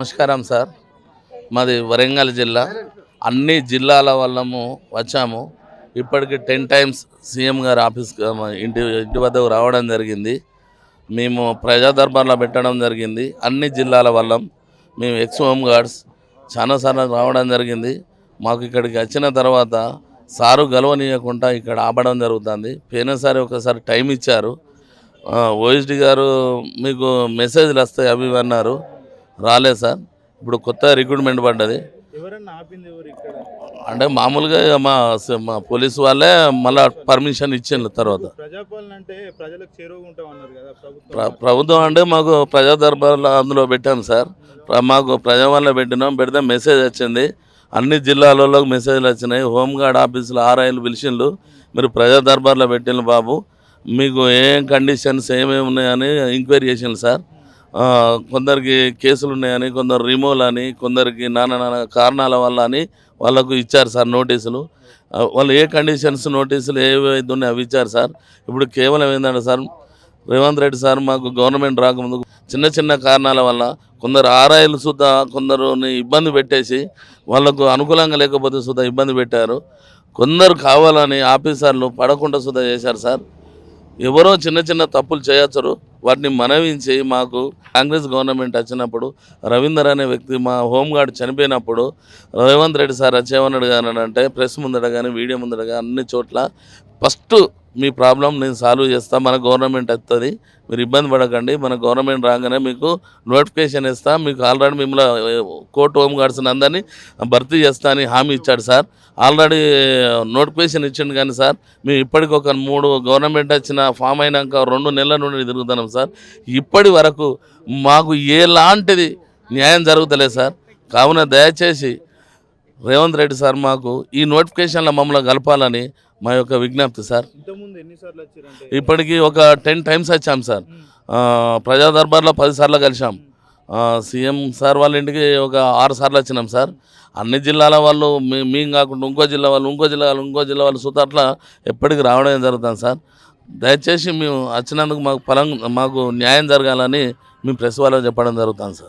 నమస్కారం సార్. మాది వరంగల్ జిల్లా. అన్ని జిల్లాల వల్లము వచ్చాము. ఇప్పటికి టెన్ టైమ్స్ సీఎం గారు ఆఫీస్ ఇంటి ఇంటి వద్దకు రావడం జరిగింది. మేము ప్రజా దర్బార్లో పెట్టడం జరిగింది. అన్ని జిల్లాల వాళ్ళం. మేము ఎక్స్ హోమ్ గార్డ్స్ చాలాసార్లు రావడం జరిగింది. మాకు ఇక్కడికి వచ్చిన తర్వాత సారు గెలవనీయకుండా ఇక్కడ ఆపడం జరుగుతుంది. పోయినసారి ఒకసారి టైం ఇచ్చారు. ఓఎస్డి గారు మీకు మెసేజ్లు వస్తాయి అవి అన్నారు. రాలేదు సార్. ఇప్పుడు కొత్త రిక్రూట్మెంట్ పడ్డది. అంటే మామూలుగా మా మా పోలీసు వాళ్ళే మళ్ళీ పర్మిషన్ ఇచ్చిండ్రు తర్వాత. ప్రభుత్వం. ప్ర- ప్రభుత్వం అంటే మాకు ప్రజా దర్బార్లో అందులో పెట్టాం సార్. మాకు ప్రజా వల్ల పెట్టినాం పెడితే మెసేజ్ వచ్చింది. అన్ని జిల్లాలలో మెసేజ్లు వచ్చినాయి. హోంగార్డ్ ఆఫీసులో ఆర్ఐలు పిలిచిండ్రు. మీరు ప్రజా దర్బార్లో పెట్టిండ్రు బాబు. మీకు ఏం కండిషన్స్ ఏమేమి ఉన్నాయని ఎంక్వైరీ చేసిండ్రు సార్. కొందరికి కేసులు ఉన్నాయని కొందరు రిమూవల్ అని కొందరికి నానా నానా కారణాల వల్ల అని వాళ్ళకు ఇచ్చారు సార్ నోటీసులు. వాళ్ళు ఏ కండిషన్స్ నోటీసులు ఏవైతే ఉన్నాయో అవి ఇచ్చారు సార్. ఇప్పుడు కేవలం ఏంటంటే సార్ రేవంత్ రెడ్డి సార్ మాకు గవర్నమెంట్ రాకముందు చిన్న చిన్న కారణాల వల్ల కొందరు ఆర్ఐలు సుద్ధా కొందరుని ఇబ్బంది పెట్టేసి వాళ్ళకు అనుకూలంగా లేకపోతే సుద్ధా ఇబ్బంది పెట్టారు. కొందరు కావాలని ఆఫీసర్లు పడకుండా సుద్ధా చేశారు సార్. ఎవరో చిన్న చిన్న తప్పులు చేయొచ్చరు. వాటిని మనవించి మాకు కాంగ్రెస్ గవర్నమెంట్ వచ్చినప్పుడు రవీందర్ అనే వ్యక్తి మా హోంగార్డ్ చనిపోయినప్పుడు రేవంత్ రెడ్డి సార్ వచ్చేమన్నాడు కానీ అంటే ప్రెస్ ముందట కానీ వీడియో ముందట కానీ అన్ని చోట్ల ఫస్ట్ మీ ప్రాబ్లం నేను సాల్వ్ చేస్తా మన గవర్నమెంట్ వస్తుంది మీరు ఇబ్బంది పడకండి మన గవర్నమెంట్ రాగానే మీకు నోటిఫికేషన్ ఇస్తా. మీకు ఆల్రెడీ మిమ్మల్ని కోర్టు హోమ్ గార్డ్స్ అందరినీ భర్తీ చేస్తా అని హామీ ఇచ్చాడు సార్. ఆల్రెడీ నోటిఫికేషన్ ఇచ్చిండు కానీ సార్ మేము ఇప్పటికి ఒక మూడు గవర్నమెంట్ వచ్చిన ఫామ్ అయినాక రెండు నెలల నుండి తిరుగుతున్నాం సార్. ఇప్పటి వరకు మాకు ఎలాంటిది న్యాయం జరుగుతలేదు సార్. కావున దయచేసి రేవంత్ రెడ్డి సార్ మాకు ఈ నోటిఫికేషన్లో మమ్మల్ని కలపాలని మా యొక్క విజ్ఞప్తి సార్. ఇప్పటికి ఒక టెన్ టైమ్స్ వచ్చాం సార్. ప్రజా దర్బార్లో పది సార్లు కలిసాం సీఎం సార్ వాళ్ళ ఇంటికి ఒక ఆరు సార్లు వచ్చినాం సార్. అన్ని జిల్లాల వాళ్ళు మేము కాకుండా ఇంకో జిల్లా వాళ్ళు ఇంకో జిల్లా వాళ్ళు ఇంకో జిల్లా వాళ్ళు సుత అట్లా ఎప్పటికి రావడం జరుగుతుంది సార్? దయచేసి మేము వచ్చినందుకు మాకు ఫలం మాకు న్యాయం జరగాలని మేము ప్రెస్ వాళ్ళకి చెప్పడం జరుగుతుంది సార్.